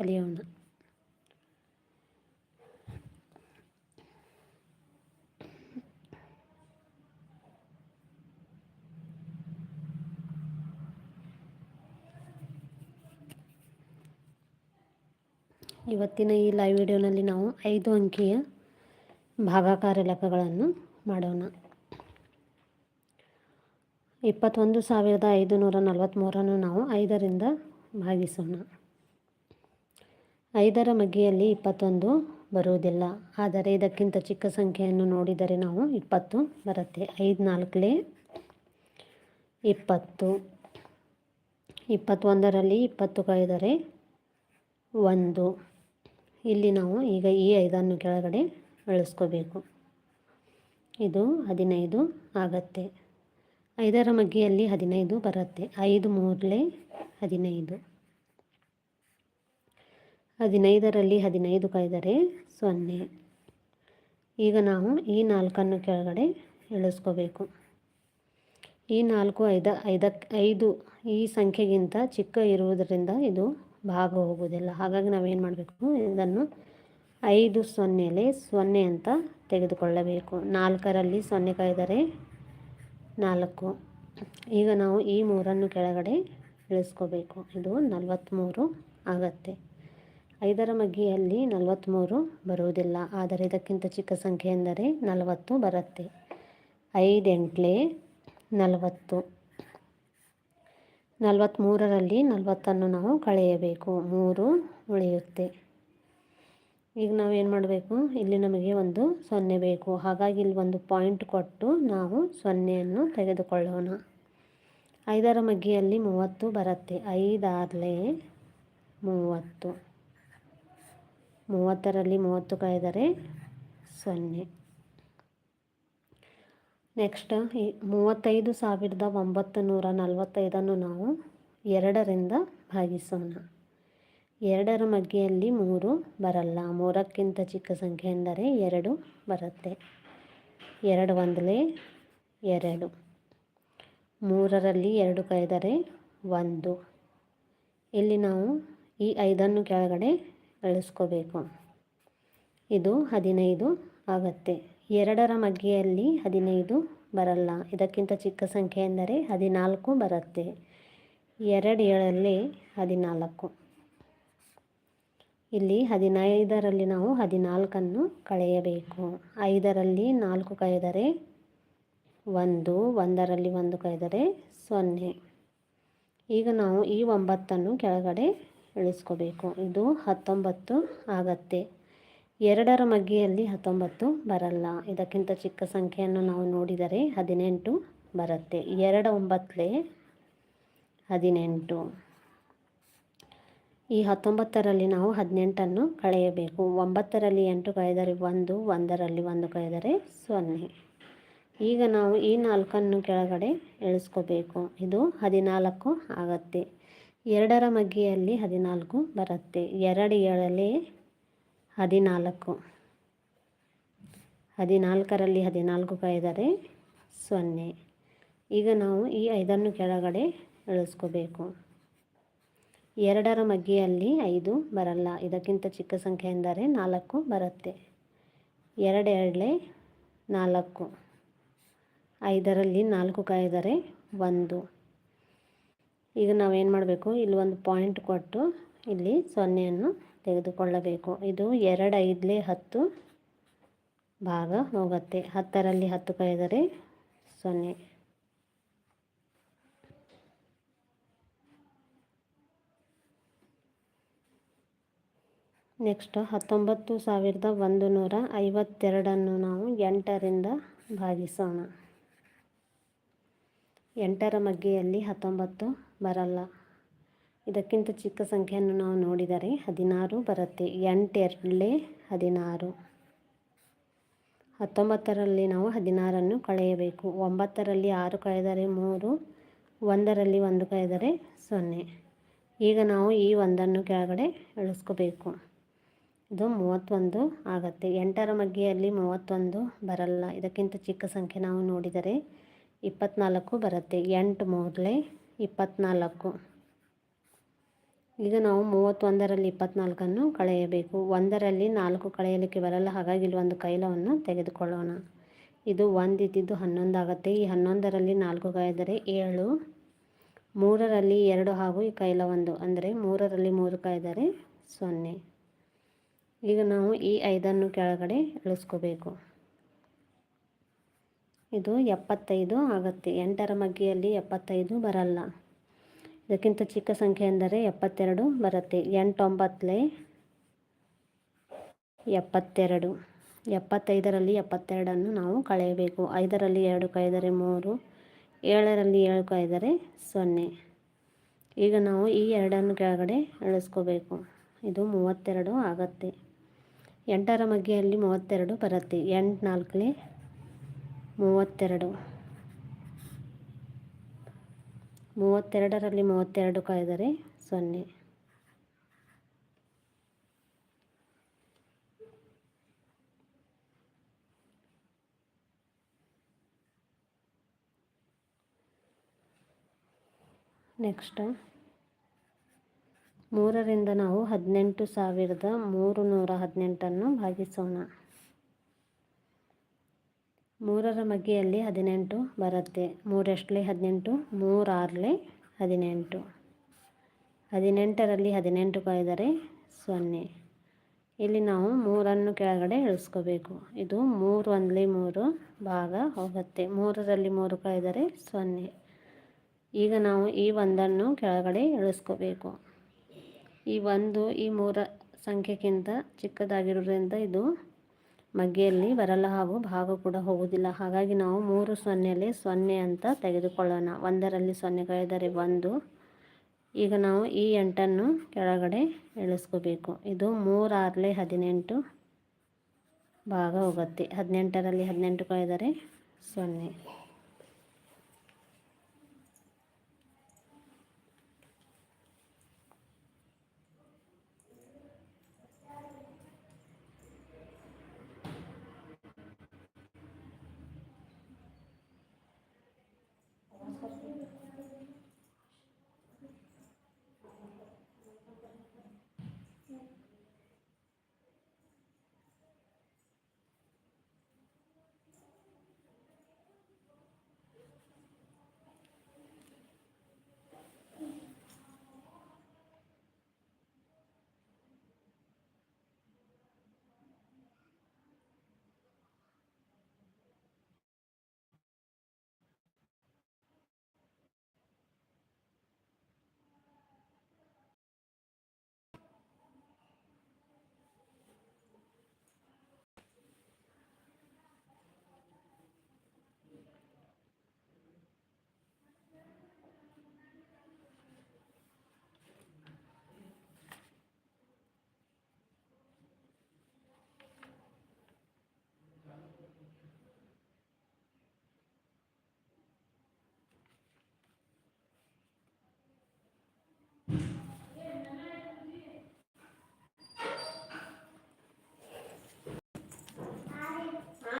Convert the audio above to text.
ಕಲಿಯೋಣ ಇವತ್ತಿನ ಈ ಲೈವ್ ವಿಡಿಯೋನಲ್ಲಿ ನಾವು ಐದು ಅಂಕಿಯ ಭಾಗಾಕಾರ ಲೆಕ್ಕಗಳನ್ನು ಮಾಡೋಣ. ಇಪ್ಪತ್ತೊಂದು ಸಾವಿರದ ಐದು ನೂರ ನಲವತ್ತ್ಮೂರನ್ನು ನಾವು ಐದರಿಂದ ಭಾಗಿಸೋಣ. ಐದರ ಮಗ್ಗಿಯಲ್ಲಿ ಇಪ್ಪತ್ತೊಂದು ಬರುವುದಿಲ್ಲ. ಆದರೆ ಇದಕ್ಕಿಂತ ಚಿಕ್ಕ ಸಂಖ್ಯೆಯನ್ನು ನೋಡಿದರೆ ನಾವು ಇಪ್ಪತ್ತು ಬರುತ್ತೆ. ಐದು ನಾಲ್ಕಲೇ ಇಪ್ಪತ್ತು. ಇಪ್ಪತ್ತೊಂದರಲ್ಲಿ ಇಪ್ಪತ್ತು ಕಳೆದರೆ ಒಂದು. ಇಲ್ಲಿ ನಾವು ಈಗ ಈ ಐದನ್ನು ಕೆಳಗಡೆ ಬಳಸ್ಕೋಬೇಕು ಇದು ಹದಿನೈದು ಆಗತ್ತೆ. ಐದರ ಮಗ್ಗಿಯಲ್ಲಿ ಹದಿನೈದು ಬರುತ್ತೆ. ಐದು ಮೂರಲೇ ಹದಿನೈದು. ಹದಿನೈದರಲ್ಲಿ ಹದಿನೈದು ಕಾಯ್ದರೆ ಸೊನ್ನೆ. ಈಗ ನಾವು ಈ ನಾಲ್ಕನ್ನು ಕೆಳಗಡೆ ಇಳಿಸ್ಕೋಬೇಕು ಈ ನಾಲ್ಕು, ಐದ ಐದಕ್ಕೆ ಐದು ಈ ಸಂಖ್ಯೆಗಿಂತ ಚಿಕ್ಕ ಇರುವುದರಿಂದ ಇದು ಭಾಗ ಹೋಗುವುದಿಲ್ಲ. ಹಾಗಾಗಿ ನಾವೇನು ಮಾಡಬೇಕು? ಇದನ್ನು ಐದು ಸೊನ್ನೆಲೆ ಸೊನ್ನೆ ಅಂತ ತೆಗೆದುಕೊಳ್ಳಬೇಕು. ನಾಲ್ಕರಲ್ಲಿ ಸೊನ್ನೆ ಕಾಯ್ದರೆ ನಾಲ್ಕು. ಈಗ ನಾವು ಈ ಮೂರನ್ನು ಕೆಳಗಡೆ ಇಳಿಸ್ಕೋಬೇಕು ಇದು ನಲವತ್ತ್ಮೂರು ಆಗತ್ತೆ. ಐದರ ಮಗ್ಗಿಯಲ್ಲಿ ನಲವತ್ತ್ಮೂರು ಬರುವುದಿಲ್ಲ. ಆದರೆ ಇದಕ್ಕಿಂತ ಚಿಕ್ಕ ಸಂಖ್ಯೆ ಎಂದರೆ ನಲವತ್ತು ಬರುತ್ತೆ. ಐದೆಂಟ್ಲೆ ನಲವತ್ತು. ನಲವತ್ತ್ಮೂರರಲ್ಲಿ ನಲವತ್ತನ್ನು ನಾವು ಕಳೆಯಬೇಕು. ಮೂರು ಉಳಿಯುತ್ತೆ. ಈಗ ನಾವು ಏನು ಮಾಡಬೇಕು? ಇಲ್ಲಿ ನಮಗೆ ಒಂದು ಸೊನ್ನೆ ಬೇಕು. ಹಾಗಾಗಿ ಇಲ್ಲಿ ಒಂದು ಪಾಯಿಂಟ್ ಕೊಟ್ಟು ನಾವು ಸೊನ್ನೆಯನ್ನು ತೆಗೆದುಕೊಳ್ಳೋಣ. ಐದರ ಮಗ್ಗಿಯಲ್ಲಿ ಮೂವತ್ತು ಬರುತ್ತೆ. ಐದಾರಲೆ ಮೂವತ್ತು. ಮೂವತ್ತರಲ್ಲಿ ಮೂವತ್ತು ಕಳೆದರೆ ಸೊನ್ನೆ. ನೆಕ್ಸ್ಟ್, ಈ ಮೂವತ್ತೈದು ಸಾವಿರದ ಒಂಬತ್ತು ನೂರ ನಲವತ್ತೈದನ್ನು ನಾವು ಎರಡರಿಂದ ಭಾಗಿಸೋಣ. ಎರಡರ ಮಗ್ಗೆಯಲ್ಲಿ ಮೂರು ಬರಲ್ಲ. ಮೂರಕ್ಕಿಂತ ಚಿಕ್ಕ ಸಂಖ್ಯೆ ಎಂದರೆ ಎರಡು ಬರುತ್ತೆ. ಎರಡು ಒಂದಲೇ ಎರಡು. ಮೂರರಲ್ಲಿ ಎರಡು ಕಳೆದರೆ ಒಂದು. ಇಲ್ಲಿ ನಾವು ಈ ಐದನ್ನು ಕೆಳಗಡೆ ಇಳಿಸ್ಕೋಬೇಕು ಇದು ಹದಿನೈದು ಆಗುತ್ತೆ. ಎರಡರ ಮಗ್ಗಿಯಲ್ಲಿ ಹದಿನೈದು ಬರಲ್ಲ. ಇದಕ್ಕಿಂತ ಚಿಕ್ಕ ಸಂಖ್ಯೆ ಎಂದರೆ ಹದಿನಾಲ್ಕು ಬರುತ್ತೆ. ಎರಡು ಏಳಲ್ಲಿ ಹದಿನಾಲ್ಕು. ಇಲ್ಲಿ ಹದಿನೈದರಲ್ಲಿ ನಾವು ಹದಿನಾಲ್ಕನ್ನು ಕಳೆಯಬೇಕು. ಐದರಲ್ಲಿ ನಾಲ್ಕು ಕಳೆದರೆ ಒಂದು, ಒಂದರಲ್ಲಿ ಒಂದು ಕಳೆದರೆ ಸೊನ್ನೆ. ಈಗ ನಾವು ಈ ಒಂಬತ್ತನ್ನು ಕೆಳಗಡೆ ಇಳಿಸ್ಕೋಬೇಕು ಇದು ಹತ್ತೊಂಬತ್ತು ಆಗತ್ತೆ. ಎರಡರ ಮಗ್ಗಿಯಲ್ಲಿ ಹತ್ತೊಂಬತ್ತು ಬರಲ್ಲ. ಇದಕ್ಕಿಂತ ಚಿಕ್ಕ ಸಂಖ್ಯೆಯನ್ನು ನಾವು ನೋಡಿದರೆ ಹದಿನೆಂಟು ಬರುತ್ತೆ. ಎರಡು ಒಂಬತ್ತಲೇ ಹದಿನೆಂಟು. ಈ ಹತ್ತೊಂಬತ್ತರಲ್ಲಿ ನಾವು ಹದಿನೆಂಟನ್ನು ಕಳೆಯಬೇಕು. ಒಂಬತ್ತರಲ್ಲಿ ಎಂಟು ಕಳೆದರೆ ಒಂದು, ಒಂದರಲ್ಲಿ ಒಂದು ಕಳೆದರೆ ಸೊನ್ನೆ. ಈಗ ನಾವು ಈ ನಾಲ್ಕನ್ನು ಕೆಳಗಡೆ ಇಳಿಸ್ಕೋಬೇಕು ಇದು ಹದಿನಾಲ್ಕು ಆಗತ್ತೆ. ಎರಡರ ಮಗ್ಗಿಯಲ್ಲಿ ಹದಿನಾಲ್ಕು ಬರುತ್ತೆ. ಎರಡು ಏಳಲ್ಲಿ ಹದಿನಾಲ್ಕು. ಹದಿನಾಲ್ಕರಲ್ಲಿ ಹದಿನಾಲ್ಕು ಕಾಯ್ದರೆ ಸೊನ್ನೆ. ಈಗ ನಾವು ಈ ಐದನ್ನು ಕೆಳಗಡೆ ಇಳಿಸ್ಕೋಬೇಕು ಎರಡರ ಮಗ್ಗಿಯಲ್ಲಿ ಐದು ಬರಲ್ಲ. ಇದಕ್ಕಿಂತ ಚಿಕ್ಕ ಸಂಖ್ಯೆ ಎಂದರೆ ನಾಲ್ಕು ಬರುತ್ತೆ. ಎರಡು ಎರಡಲೆ ನಾಲ್ಕು. ಐದರಲ್ಲಿ ನಾಲ್ಕು ಕಾಯ್ದರೆ ಒಂದು. ಈಗ ನಾವೇನು ಮಾಡಬೇಕು? ಇಲ್ಲಿ ಒಂದು ಪಾಯಿಂಟ್ ಕೊಟ್ಟು ಇಲ್ಲಿ ಸೊನ್ನೆಯನ್ನು ತೆಗೆದುಕೊಳ್ಳಬೇಕು. ಇದು ಎರಡು ಐದಲೇ ಹತ್ತು ಭಾಗ ಹೋಗುತ್ತೆ. ಹತ್ತರಲ್ಲಿ ಹತ್ತು ಕಳೆದರೆ ಸೊನ್ನೆ. ನೆಕ್ಸ್ಟ್ ಹತ್ತೊಂಬತ್ತು ಸಾವಿರದ ಒಂದು ನೂರ ಐವತ್ತೆರಡನ್ನು ನಾವು ಎಂಟರಿಂದ ಭಾಗಿಸೋಣ. ಎಂಟರ ಮಗ್ಗೆಯಲ್ಲಿ ಹತ್ತೊಂಬತ್ತು. ಬರಲ್ಲ. ಇದಕ್ಕಿಂತ ಚಿಕ್ಕ ಸಂಖ್ಯೆಯನ್ನು ನಾವು ನೋಡಿದರೆ ಹದಿನಾರು ಬರುತ್ತೆ. ಎಂಟೆರಡಲೇ ಹದಿನಾರು. ಹತ್ತೊಂಬತ್ತರಲ್ಲಿ ನಾವು ಹದಿನಾರನ್ನು ಕಳೆಯಬೇಕು. ಒಂಬತ್ತರಲ್ಲಿ ಆರು ಕಳೆದರೆ ಮೂರು. ಒಂದರಲ್ಲಿ ಒಂದು ಕಳೆದರೆ ಸೊನ್ನೆ. ಈಗ ನಾವು ಈ ಒಂದನ್ನು ಕೆಳಗಡೆ ಇಳಿಸ್ಕೋಬೇಕು ಇದು ಮೂವತ್ತೊಂದು ಆಗುತ್ತೆ. ಎಂಟರ ಮಗ್ಗಿಯಲ್ಲಿ ಮೂವತ್ತೊಂದು ಬರಲ್ಲ. ಇದಕ್ಕಿಂತ ಚಿಕ್ಕ ಸಂಖ್ಯೆ ನಾವು ನೋಡಿದರೆ ಇಪ್ಪತ್ತ್ನಾಲ್ಕು ಬರುತ್ತೆ. ಎಂಟು ಮೂರಲೇ ಇಪ್ಪತ್ತ್ನಾಲ್ಕು ಈಗ ನಾವು ಮೂವತ್ತೊಂದರಲ್ಲಿ ಇಪ್ಪತ್ನಾಲ್ಕನ್ನು ಕಳೆಯಬೇಕು. ಒಂದರಲ್ಲಿ ನಾಲ್ಕು ಕಳೆಯಲಿಕ್ಕೆ ಬರಲ್ಲ. ಹಾಗಾಗಿ ಇಲ್ಲಿ ಒಂದು ಕೈಲವನ್ನು ತೆಗೆದುಕೊಳ್ಳೋಣ. ಇದು ಒಂದು ಇದ್ದಿದ್ದು ಹನ್ನೊಂದು ಆಗುತ್ತೆ ಈ ಹನ್ನೊಂದರಲ್ಲಿ ನಾಲ್ಕು ಕಾಯ್ದರೆ ಏಳು. ಮೂರರಲ್ಲಿ ಎರಡು ಹಾಗೂ ಈ ಕೈಲ ಒಂದು. ಅಂದರೆ ಮೂರರಲ್ಲಿ ಮೂರು ಕಾಯ್ದರೆ ಸೊನ್ನೆ. ಈಗ ನಾವು ಈ ಐದನ್ನು ಕೆಳಗಡೆ ಇಳಿಸ್ಕೋಬೇಕು. ಇದು ಎಪ್ಪತ್ತೈದು ಆಗುತ್ತೆ. ಎಂಟರ ಮಗ್ಗಿಯಲ್ಲಿ ಎಪ್ಪತ್ತೈದು ಬರಲ್ಲ. ಇದಕ್ಕಿಂತ ಚಿಕ್ಕ ಸಂಖ್ಯೆ ಎಂದರೆ ಎಪ್ಪತ್ತೆರಡು ಬರುತ್ತೆ. ಎಂಟೊಂಬತ್ತಲೆ ಎಪ್ಪತ್ತೆರಡು. ಎಪ್ಪತ್ತೈದರಲ್ಲಿ ಎಪ್ಪತ್ತೆರಡನ್ನು ನಾವು ಕಳೆಯಬೇಕು. ಐದರಲ್ಲಿ ಎರಡು ಕಳೆದರೆ ಮೂರು. ಏಳರಲ್ಲಿ ಏಳು ಕಳೆದರೆ ಸೊನ್ನೆ. ಈಗ ನಾವು ಈ ಎರಡನ್ನು ಕೆಳಗಡೆ ಇಳಿಸ್ಕೋಬೇಕು ಇದು ಮೂವತ್ತೆರಡು ಆಗತ್ತೆ. ಎಂಟರ ಮಗ್ಗಿಯಲ್ಲಿ ಮೂವತ್ತೆರಡು ಬರುತ್ತೆ. ಎಂಟು ನಾಲ್ಕಲೆ ಮೂವತ್ತೆರಡು. ಮೂವತ್ತೆರಡರಲ್ಲಿ ಮೂವತ್ತೆರಡು ಕಳೆದರೆ ಸೊನ್ನೆ. ನೆಕ್ಸ್ಟ್. ಮೂರರಿಂದ ನಾವು ಹದಿನೆಂಟು ಸಾವಿರದ ಮೂರು ನೂರ ಹದಿನೆಂಟನ್ನು ಭಾಗಿಸೋಣ. ಮೂರರ ಮಗ್ಗಿಯಲ್ಲಿ ಹದಿನೆಂಟು ಬರುತ್ತೆ. ಮೂರೆಷ್ಟಲೆ ಹದಿನೆಂಟು ಮೂರಾರಲೆ ಹದಿನೆಂಟು. ಹದಿನೆಂಟರಲ್ಲಿ ಹದಿನೆಂಟು ಕಾಯ್ದರೆ ಸೊನ್ನೆ. ಇಲ್ಲಿ ನಾವು ಮೂರನ್ನು ಕೆಳಗಡೆ ಇಳಿಸ್ಕೋಬೇಕು. ಇದು ಮೂರು ಒಂದಲಿ ಮೂರು ಭಾಗ ಹೋಗುತ್ತೆ. ಮೂರರಲ್ಲಿ ಮೂರು ಕಳೆದರೆ ಸೊನ್ನೆ. ಈಗ ನಾವು ಈ ಒಂದನ್ನು ಕೆಳಗಡೆ ಇಳಿಸ್ಕೋಬೇಕು. ಈ ಒಂದು, ಈ ಮೂರ ಸಂಖ್ಯೆಗಿಂತ ಚಿಕ್ಕದಾಗಿರೋದ್ರಿಂದ ಇದು ಮಗ್ಗೆಯಲ್ಲಿ ಬರಲ್ಲ ಹಾಗೂ ಭಾಗ ಕೂಡ ಹೋಗುವುದಿಲ್ಲ. ಹಾಗಾಗಿ ನಾವು ಮೂರು ಸೊನ್ನೆಯಲ್ಲಿ ಸೊನ್ನೆ ಅಂತ ತೆಗೆದುಕೊಳ್ಳೋಣ. ಒಂದರಲ್ಲಿ ಸೊನ್ನೆ ಕಳೆದರೆ ಒಂದು. ಈಗ ನಾವು ಈ ಎಂಟನ್ನು ಕೆಳಗಡೆ ಇಳಿಸ್ಕೋಬೇಕು ಇದು ಮೂರಾರಲೆ ಹದಿನೆಂಟು ಭಾಗ ಹೋಗುತ್ತೆ. ಹದಿನೆಂಟರಲ್ಲಿ ಹದಿನೆಂಟು ಕಳೆದರೆ ಸೊನ್ನೆ. you.